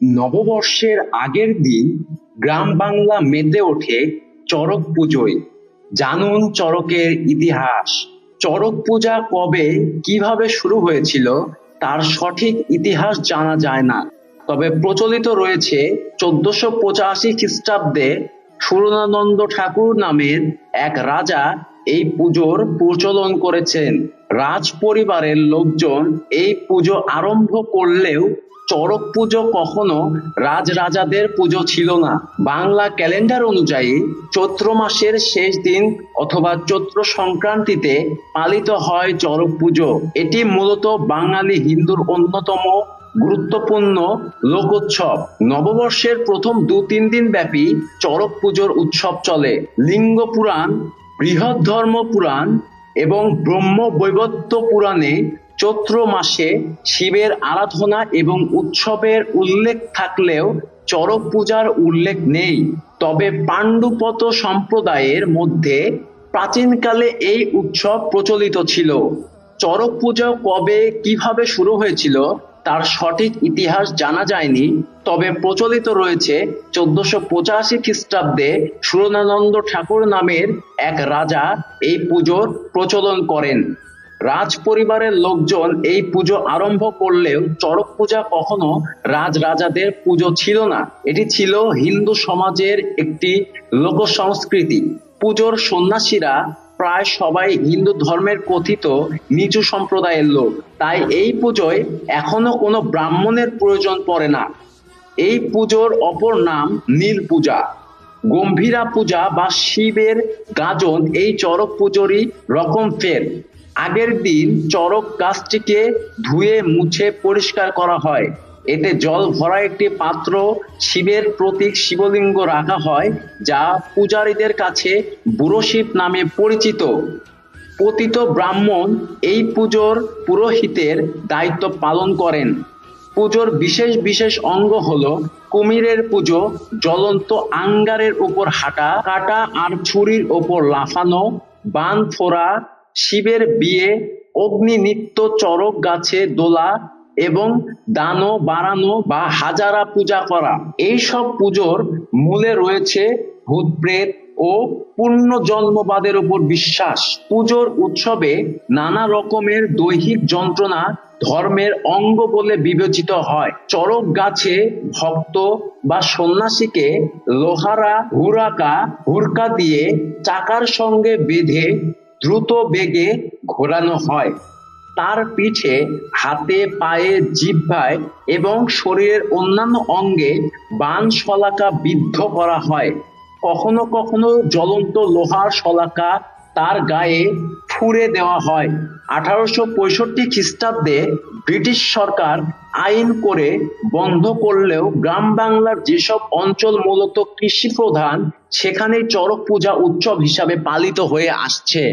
নববর্ষের আগের দিন গ্রাম বাংলা মেতে ওঠে চড়ক পুজোয়। জানুন চড়কের ইতিহাস। চড়ক পূজা কবে কীভাবে শুরু হয়েছিল তার সঠিক ইতিহাস জানা যায় না। তবে প্রচলিত রয়েছে চোদ্দশো পঁচাশি খ্রিস্টাব্দে সুরনানন্দ ঠাকুর নামের এক রাজা এই পুজোর প্রচলন করেছেন। রাজ পরিবারের লোকজন এই পুজো আরম্ভ করলেও চড়ক পুজো কখনো রাজরাজাদের পুজো ছিল না। বাংলা ক্যালেন্ডার অনুযায়ী চৈত্র মাসের শেষ দিন অথবা চৈত্র সংক্রান্তিতে পালিত হয় চড়ক পুজো। এটি মূলত বাঙালি হিন্দুর অন্যতম গুরুত্বপূর্ণ লোকোৎসব। নববর্ষের প্রথম দু তিন দিন ব্যাপী চড়ক পুজোর উৎসব চলে। লিঙ্গ পুরাণ, বৃহৎ ধর্ম পুরাণ এবং ব্রহ্ম পুরাণে চৈত্র মাসে শিবের আরাধনা এবং উৎসবের উল্লেখ থাকলেও চড়ক পূজার উল্লেখ নেই। তবে পাণ্ডুপত সম্প্রদায়ের মধ্যে প্রাচীনকালে এই উৎসব প্রচলিত ছিল। চড়ক পূজা কবে কীভাবে শুরু হয়েছিল তার সঠিক ইতিহাস জানা যায়নি, তবে প্রচলিত রয়েছে চোদ্দশো পঁচাশি খ্রিস্টাব্দে সুরনানন্দ ঠাকুর নামের এক রাজা এই পুজোর প্রচলন করেন। রাজ পরিবারের লোকজন এই পুজো আরম্ভ করলেও চড়ক পূজা কখনো রাজ রাজাদের পুজো ছিল না। এটি ছিল হিন্দু সমাজের একটি লোক সংস্কৃতি পুজোর সন্ন্যাসীরা প্রায় সবাই হিন্দু ধর্মের কথিত নিচু সম্প্রদায়ের লোক। তাই এই পুজোয় এখনও কোনো ব্রাহ্মণের প্রয়োজন পড়ে না। এই পুজোর অপর নাম নীল পূজা। গম্ভীরা পূজা বা শিবের গাজন এই চড়ক পুজোরই রকম ফের। আগের দিন চড়ক গাছটিকে ধুয়ে মুছে পরিষ্কার করা হয়। এতে জল ভরা একটি পাত্র শিবের প্রতীক শিবলিঙ্গ রাখা হয়, যা পূজারীদের কাছে বুড়ো শিব নামে পরিচিত। পতিত ব্রাহ্মণ এই পুজোর পুরোহিতের দায়িত্ব পালন করেন। পুজোর বিশেষ বিশেষ অঙ্গ হল কুমিরের পুজো, জ্বলন্ত আঙ্গারের উপর হাঁটা, কাটা আর ছুরির ওপর লাফানো, বান ফোড়া শিবের বিয়ে, অগ্নি নিত্য চড়ক গাছে দোলা এবং দানো বাড়ানো বা হাজারা পূজা করা। এই সব পুজোর মূলে রয়েছে ভূত প্রেত ও পূর্ণ জন্মবাদের উপর বিশ্বাস। পুজোর উৎসবে নানা রকমের দৈহিক যন্ত্রণা ধর্মের অঙ্গ বলে বিবেচিত হয়। চড়ক গাছে ভক্ত বা সন্ন্যাসীকে লোহারা হুরাকা হুরকা দিয়ে চাকার সঙ্গে বেঁধে দ্রুত বেগে ঘোরানো হয়। তার পিঠে, হাতে, পায়ে, জিহ্বায় এবং শরীরের অন্যান্য অঙ্গে বান শলাকা বিদ্ধ করা হয়। কখনো কখনো জ্বলন্ত লোহার শলাকা তার গায়ে ফুঁড়ে দেওয়া হয়। আঠারোশো পঁয়ষট্টি খ্রিস্টাব্দে ব্রিটিশ সরকার আইন করে বন্ধ করলেও গ্রাম বাংলার যেসব অঞ্চল মূলত কৃষি প্রধান সেখানে চড়ক পূজা উৎসব হিসাবে পালিত হয়ে আসছে।